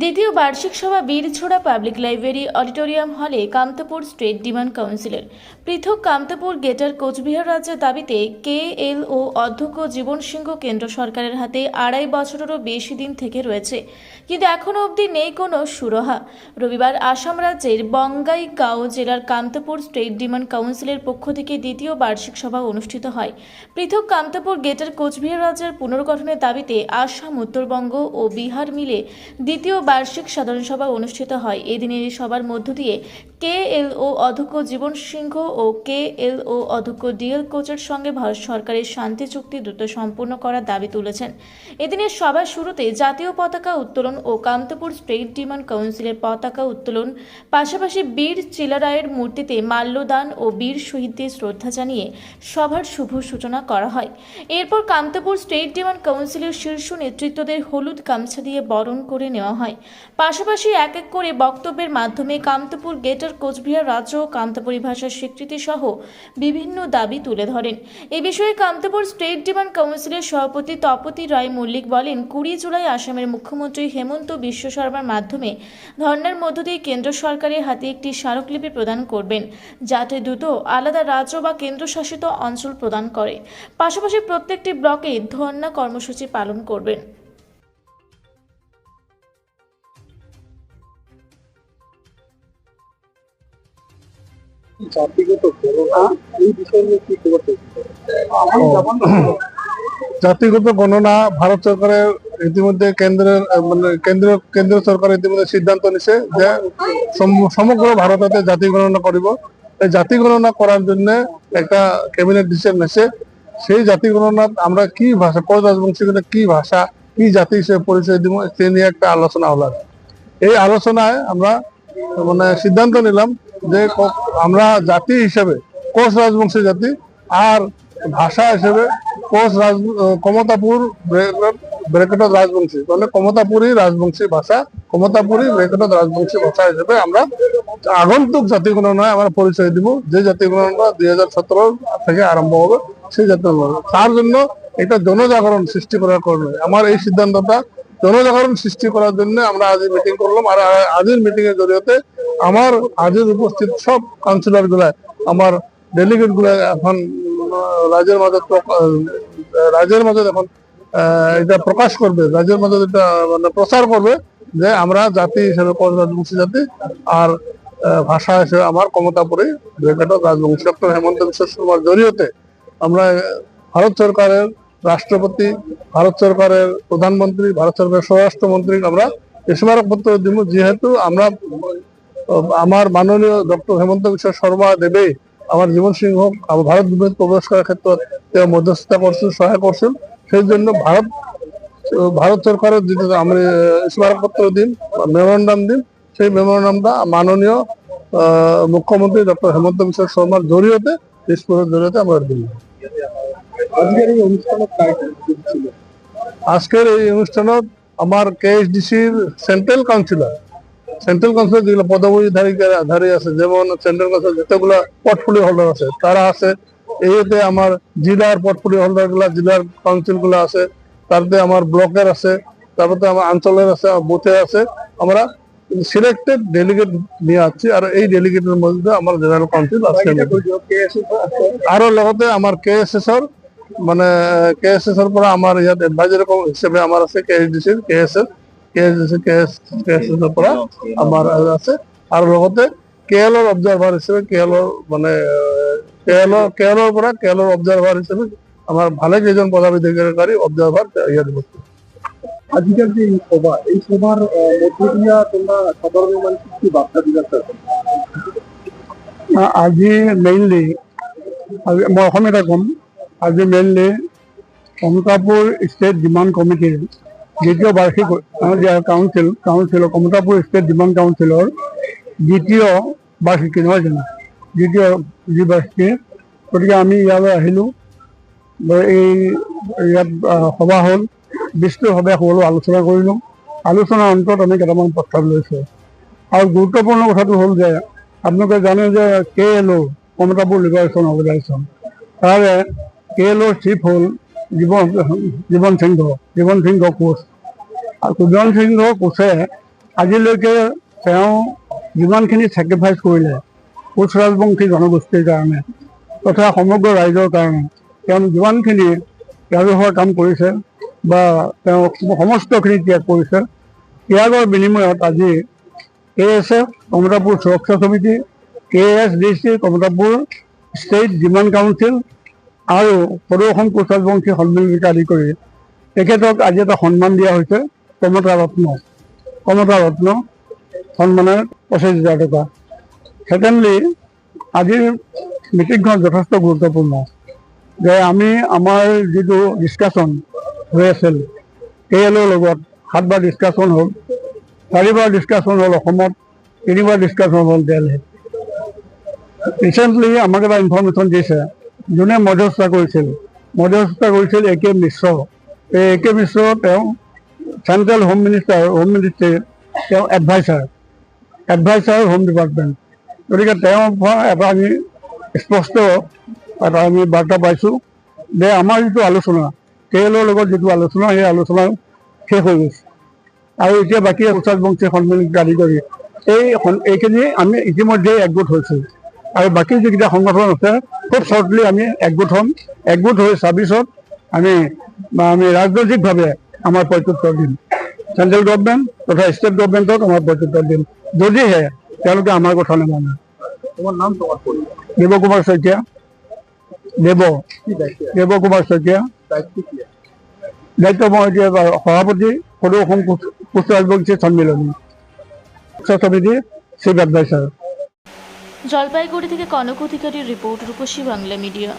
দ্বিতীয় বার্ষিক সভা বীরছোড়া পাবলিক লাইব্রেরি অডিটোরিয়াম হলে কামতাপুর স্টেট ডিমান্ড কাউন্সিলের। পৃথক কামতাপুর গেটার কোচবিহার রাজ্যের দাবিতে কে এল ও অধ্যক্ষ জীবন সিংহ কেন্দ্র সরকারের হাতে আড়াই বছরেরও বেশি দিন থেকে রয়েছে। কিন্তু এখনও অবধি নেই কোনো সুরহা। রবিবার আসাম রাজ্যের বঙ্গাইগাঁও জেলার কামতাপুর স্টেট ডিমান্ড কাউন্সিলের পক্ষ থেকে দ্বিতীয় বার্ষিক সভা অনুষ্ঠিত হয়। পৃথক কামতাপুর গেটার কোচবিহার রাজ্যের পুনর্গঠনের দাবিতে আসাম, উত্তরবঙ্গ ও বিহার মিলে দ্বিতীয় বার্ষিক সাধারণ সভা অনুষ্ঠিত হয়। এদিনের সভার মধ্য দিয়ে কে এল ও অধ্যক্ষ জীবন সিংহ ও কে এল ও অধ্যক্ষ ডিএল কোচের সঙ্গে ভারত সরকারের শান্তি চুক্তি দ্রুত সম্পূর্ণ করার দাবি তুলেছেন। এদিনের সভার শুরুতে জাতীয় পতাকা উত্তোলন ও কামতাপুর স্টেট ডিমান্ড কাউন্সিলের পতাকা উত্তোলন, পাশাপাশি বীর চিলারায়ের মূর্তিতে মাল্যদান ও বীর শহীদদের শ্রদ্ধা জানিয়ে সভার শুভ সূচনা করা হয়। এরপর কামতাপুর স্টেট ডিমান্ড কাউন্সিলের শীর্ষ নেতৃত্বদের হলুদ গামছা দিয়ে বরণ করে নেওয়া হয়। পাশাপাশি এক এক করে বক্তব্যের মাধ্যমে কামতাপুর গেটার কোচবিহার রাজ্য ও কামতাপুরী ভাষার স্বীকৃতি সহ বিভিন্ন দাবি তুলে ধরেন। এ বিষয়ে কামতাপুর স্টেট ডিমান্ড কাউন্সিলের সভাপতি তপতি রায় মল্লিক বলেন, কুড়ি জুলাই আসামের মুখ্যমন্ত্রী হেমন্ত বিশ্ব শর্মার মাধ্যমে ধর্নার মধ্য দিয়ে কেন্দ্র সরকারের হাতে একটি স্মারকলিপি প্রদান করবেন, যাতে দ্রুত আলাদা রাজ্য বা কেন্দ্রশাসিত অঞ্চল প্রদান করে। পাশাপাশি প্রত্যেকটি ব্লকে ধর্না কর্মসূচি পালন করবেন। জাতিগত গণনা গণনা ভারত সরকারের ইতিমধ্যে কেন্দ্রের মানে কেন্দ্র কেন্দ্র সরকার ইতিমধ্যে সিদ্ধান্ত নিছে যে সমগ্র ভারততে জাতি গণনা করিব। এই জাতি গণনা করার জন্য একটা ক্যাবিনেট ডিসিশন নিছে। সেই জাতি গণনাত আমরা কি ভাষা, কোন রাজবংশীগুলো কি ভাষা, কি জাতি হিসেবে পরিচয় দিব, সে নিয়ে একটা আলোচনা হলো। এই আলোচনায় আমরা মানে সিদ্ধান্ত নিলাম যে আমরা জাতি হিসেবে কোচ রাজবংশী জাতি, আর ভাষা হিসেবে কোচ রাজ কমতাপুর ব্রেকেট- ব্রেকেট রাজবংশী মানে কমতাপুরি রাজবংশী ভাষা, কমতাপুরি ব্রেকেট রাজবংশী ভাষা হিসেবে আমরা আগন্তুক জাতি গণনায় আমরা পরিচয় দিব। যে জাতি দুই হাজার থেকে আরম্ভ হবে, সেই জাতি তার জন্য এটা জনজাগরণ সৃষ্টি করার কারণে আমার এই সিদ্ধান্তটা জনজাগরণ সৃষ্টি করার জন্য আমরা আজ মিটিং করলাম। আর আ- আজকের মিটিং এর জরিয়তে আমার আজের উপস্থিত সব কাউন্সিলরগুলা, আমার ডেলিগেটগুলা এখন, রাজ্যের প্র- রাজ্যের মাঝে এখন এটা প্রকাশ করবে, রাজ্যের মাঝে এটা মানে প্রচার করবে যে আমরা জাতি হিসেবে রাজবংশী জাতি আর ভাষা হিসেবে আমার কমতাপুরী ব্রেকেট রাজবংশী ডক্টর হেমন্ত বিশ্ব শর্মার জরিয়তে আমরা ভারত সরকারের রাষ্ট্রপতি, ভারত সরকারের প্রধানমন্ত্রী, ভারত সরকারের স্বরাষ্ট্রমন্ত্রী, আমরা স্মারকপত্র দিব। যেহেতু আমরা, আমার মাননীয় ডক্টর হেমন্ত বিশ্ব শর্মা দেবে, আমার জীবন সিংহ, আমার ভারত বিভেদ প্রবেশ করার ক্ষেত্রে তেওঁ মধ্যস্থতা করছেন, সহায় করছেন। সেই জন্য ভারত ভারত সরকারের আমি স্মারকপত্র দিন মেমোরান্ডাম দিন, সেই মেমোরান্ডামটা মাননীয় মুখ্যমন্ত্রী ডক্টর হেমন্ত বিশ্ব শর্মার জরিয়তে স্কুলের জরিয়তে আমরা দিই আজকের এই ছিল? আজকের এই অনুষ্ঠানত আমার কেএসডিসির সেন্ট্রাল কাউন্সিলর সেন্ট্রাল কাউন্সিলর যেগুলো পদবী ধারী আছে যেমন সেন্ট্রাল কাউন্সিলর যতগুলো পোর্টফোলিও হোল্ডার আছে তারা আছে। এইতে আমার জেলার পোর্টফোলিও হোল্ডারগুলা জেলার কাউন্সিলগুলো আছে। তারপরে আমার ব্লকের আছে তারপরে আমার অঞ্চলের আছে বুথে আছে। আমরা সিলেক্টেড ডেলিগেট নিয়ে আসছি আর এই ডেলিগেটের মধ্যে আমার জেনারেল কাউন্সিল আছে। আরও লগতে আমার কে এস মানে কে এস এস এর পৰা আমাৰ ইয়াত এডভাইজাৰী হিচাপে আমাৰ আছে কে এছ ডি চিৰ K S L K S D C K S K S S এৰ পৰা আমাৰ আছে। আৰু লগতে কে এলৰ অবজাৰ্ভাৰ হিচাপে কে এলৰ মানে কে এলৰ কে এলৰ পৰা কে এলৰ অবজাৰ্ভাৰ হিচাপে আমাৰ ভালে কেইজন পদাধিকাৰী অবজাৰ্ভাৰ ইয়াত উপস্থিত। আজকের যে এই সভা এই সভার মধ্য দিয়া তোমরা সাধারণ মানুষকে কি বার্তা দিতে চাচ্ছ আজি মেইনলি মই অসমীয়াতে ক'ম আজি মেইনলি কমতাপুৰ ষ্টেট ডিমাণ্ড কমিটিৰ দ্বিতীয় বাৰ্ষিক কাউন্সিল কাউন্সিলৰ কমতাপুৰ ষ্টেট ডিমাণ্ড কাউন্সিলৰ দ্বিতীয় বাৰ্ষিকী নহয় জানো? দ্বিতীয় যি বাৰ্ষিকী গতিকে আমি ইয়ালৈ আহিলোঁ। এই ইয়াত সভা হ'ল। বিস্তৃতভাৱে সকলো আলোচনা কৰিলোঁ। আলোচনাৰ অন্তত আমি কেইটামান প্ৰস্তাৱ লৈছোঁ। আৰু গুৰুত্বপূৰ্ণ কথাটো হ'ল যে আপোনালোকে জানে যে K L O' Kamatapur liberation organisation তাৰে কে এল অ'ৰ চিফ হ'ল জীৱন জীৱন সিংহ জীৱন সিংহ কোচ আৰু সুজন সিংহ কোচে আজিলৈকে তেওঁ যিমানখিনি ছেক্ৰিফাইচ কৰিলে কোচ ৰাজবংশী জনগোষ্ঠীৰ কাৰণে তথা সমগ্ৰ ৰাইজৰ কাৰণে তেওঁ যিমানখিনি ৰাজহুৱা কাম কৰিছে বা তেওঁ সমস্তখিনি ত্যাগ কৰিছে, ত্যাগৰ বিনিময়ত আজি কে এছ F Kamtapur Suraksha Samiti K S D C Kamtapur state demand council আৰু সদৌ কোচ ৰাজবংশী সন্মিলনকে আদি কৰি তেখেতক আজি এটা সন্মান দিয়া হৈছে কমতা ৰত্ন। কমতা ৰত্ন সন্মানৰ পঁচিছ হাজাৰ টকা। ছেকেণ্ডলি আজিৰ মিটিংখন যথেষ্ট গুৰুত্বপূৰ্ণ। যে আমি আমাৰ যিটো ডিছকাশ্যন হৈ আছিল কে এলৰ লগত সাতবাৰ ডিছকাশ্যন হ'ল, চাৰিবাৰ ডিছকাশ্যন হ'ল অসমত, তিনিবাৰ ডিছকাশ্যন হ'ল দেলহিত ৰিচেণ্টলি আমাক এটা ইনফৰ্মেশ্যন দিছে যোনে মধ্যস্থতা কৰিছিল মধ্যস্থতা কৰিছিল এ কে মিশ্ৰ। এই এ কে মিশ্ৰ তেওঁ চেণ্ট্ৰেল হোম মিনিষ্টাৰ হোম মিনিষ্ট্ৰীৰ তেওঁ এডভাইচাৰ এডভাইচাৰ হোম ডিপাৰ্টমেণ্ট গতিকে তেওঁৰ পৰা এটা আমি স্পষ্ট এটা আমি বাৰ্তা পাইছোঁ যে আমাৰ যিটো আলোচনা কে এলৰ লগত যিটো আলোচনা, সেই আলোচনা শেষ হৈ গৈছে। আৰু এতিয়া বাকী উচ্চাস বংশী সন্মিলন আদি কৰি এই এইখিনি আমি ইতিমধ্যে একগোট হৈছোঁ। আৰু বাকী যিকেইটা সংগঠন আছে খুব শ্বৰ্টলি আমি একগোট হ'ম। একগোট হৈ ছাব্বিছত আমি আমি ৰাজনৈতিকভাৱে আমাৰ প্ৰত্যুত্তৰ দিম চেণ্ট্ৰেল গভমেণ্ট তথা ষ্টেট গভমেণ্টক আমাৰ প্ৰত্যুত্তৰ দিম যদিহে তেওঁলোকে আমাৰ কথা নামানে। দেৱ কুমাৰ শইকীয়া। দেৱ। দেৱ কুমাৰ শইকীয়া। দায়িত্ব মই এতিয়া সভাপতি সদৌ অসম কোচ ৰাজবংশী সন্মিলনী। সমিতি চিফ এডভাইচাৰ জলপাইগুড়ি থেকে কনক অধিকারীর রিপোর্ট রূপসী বাংলা মিডিয়া।